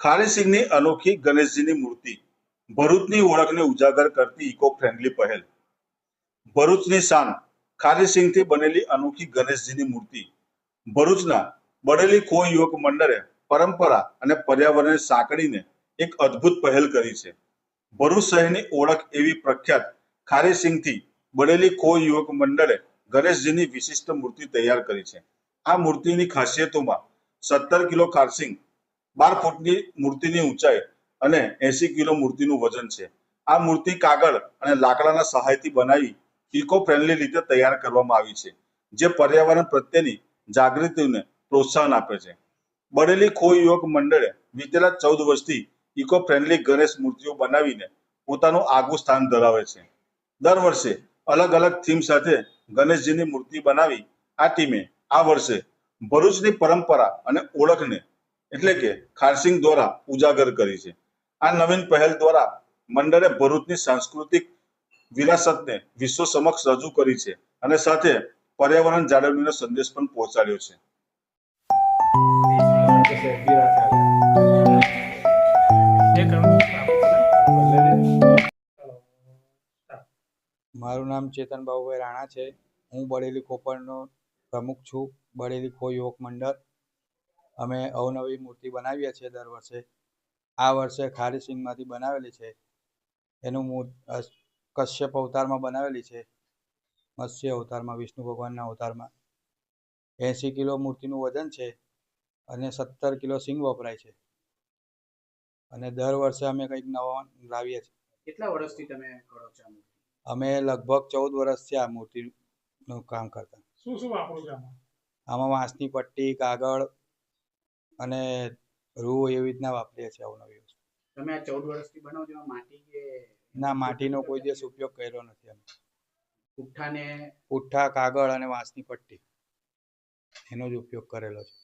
ખારીસિંગની અનોખી ગણેશજીની મૂર્તિ, ભરૂચની ઓળખને ઉજાગર કરતી ઇકો ફ્રેન્ડલી પહેલ. ભરૂચની શાન ખારીસિંગથી બનેલી અનોખી ગણેશજીની મૂર્તિ. ભરૂચના બળેલી ખો યુવક મંડળે પરંપરા અને પર્યાવરણને સાંકળીને એક અદ્ભુત પહેલ કરી છે. ભરૂચ શહેરની ઓળખ એવી પ્રખ્યાત ખારીસિંહથી બળેલી ખો યુવક મંડળે ગણેશજીની વિશિષ્ટ મૂર્તિ તૈયાર કરી છે. આ મૂર્તિની ખાસિયતોમાં સત્તર કિલો ખારસિંગ બાર ફૂટની મૂર્તિની ઊંચાઈ અને એસી કિલો મૂર્તિનું વજન છે. આ મૂર્તિ કાગળ અને લાકડાના સહાયથી બનાવી ઇકો ફ્રેન્ડલી રીતે તૈયાર કરવામાં આવી છે, જે પર્યાવરણ પ્રત્યેની જાગૃતિને પ્રોત્સાહન આપે છે. બળેલી ખો યુવક મંડળે વિતેલા ચૌદ વર્ષથી ઇકો ફ્રેન્ડલી ગણેશ મૂર્તિઓ બનાવીને પોતાનું આગવું સ્થાન ધરાવે છે. દર વર્ષે અલગ અલગ થીમ સાથે ગણેશજીની મૂર્તિ બનાવી આ ટીમે આ વર્ષે ભરૂચની પરંપરા અને ઓળખને એટલે કે ખારસિંગ દ્વારા ઉજાગર કરી છે. આ નવીન પહેલ દ્વારા મંડળે ભરૂચની સાંસ્કૃતિક વિરાસતને વિશ્વ સમક્ષ રજૂ કરી છે અને સાથે પર્યાવરણ જાળવણીનો સંદેશ પણ પહોંચાડ્યો છે. મારું નામ ચેતન બાબુભાઈ રાણા છે. હું બળેલી ખોપરનો પ્રમુખ છું. બળેલી ખો યુવક મંડળ. અમે અવનવી મૂર્તિ બનાવીએ છીએ દર વર્ષે. આ વર્ષે ખારી સિંગમાંથી બનાવેલી છે. એનું કશ્યપ અવતારમાં બનાવેલી છે. મત્સ્ય અવતારમાં વિષ્ણુ ભગવાનના અવતારમાં. એંસી કિલો મૂર્તિનું વજન છે અને સત્તર કિલો સિંગ વપરાય છે. અને દર વર્ષે અમે કંઈક નવા લાવીએ છીએ. કેટલા વર્ષથી તમે કરો છો અમે લગભગ ચૌદ વર્ષથી આ મૂર્તિનું કામ કરતા. શું શું વાપરો છો આમાં વાંસની પટ્ટી કાગળ અને રૂ એવી રીતના વાપરીએ છીએ અવનવી વસ્તુ. તમે આ ચૌદ વર્ષથી બનાવો છો માટી કે ના માટીનો કોઈ દિવસ ઉપયોગ કર્યો નથી અમે. પુઠ્ઠાને પુઠ્ઠા કાગળ અને વાંસની પટ્ટી. એનો જ ઉપયોગ કરેલો છે.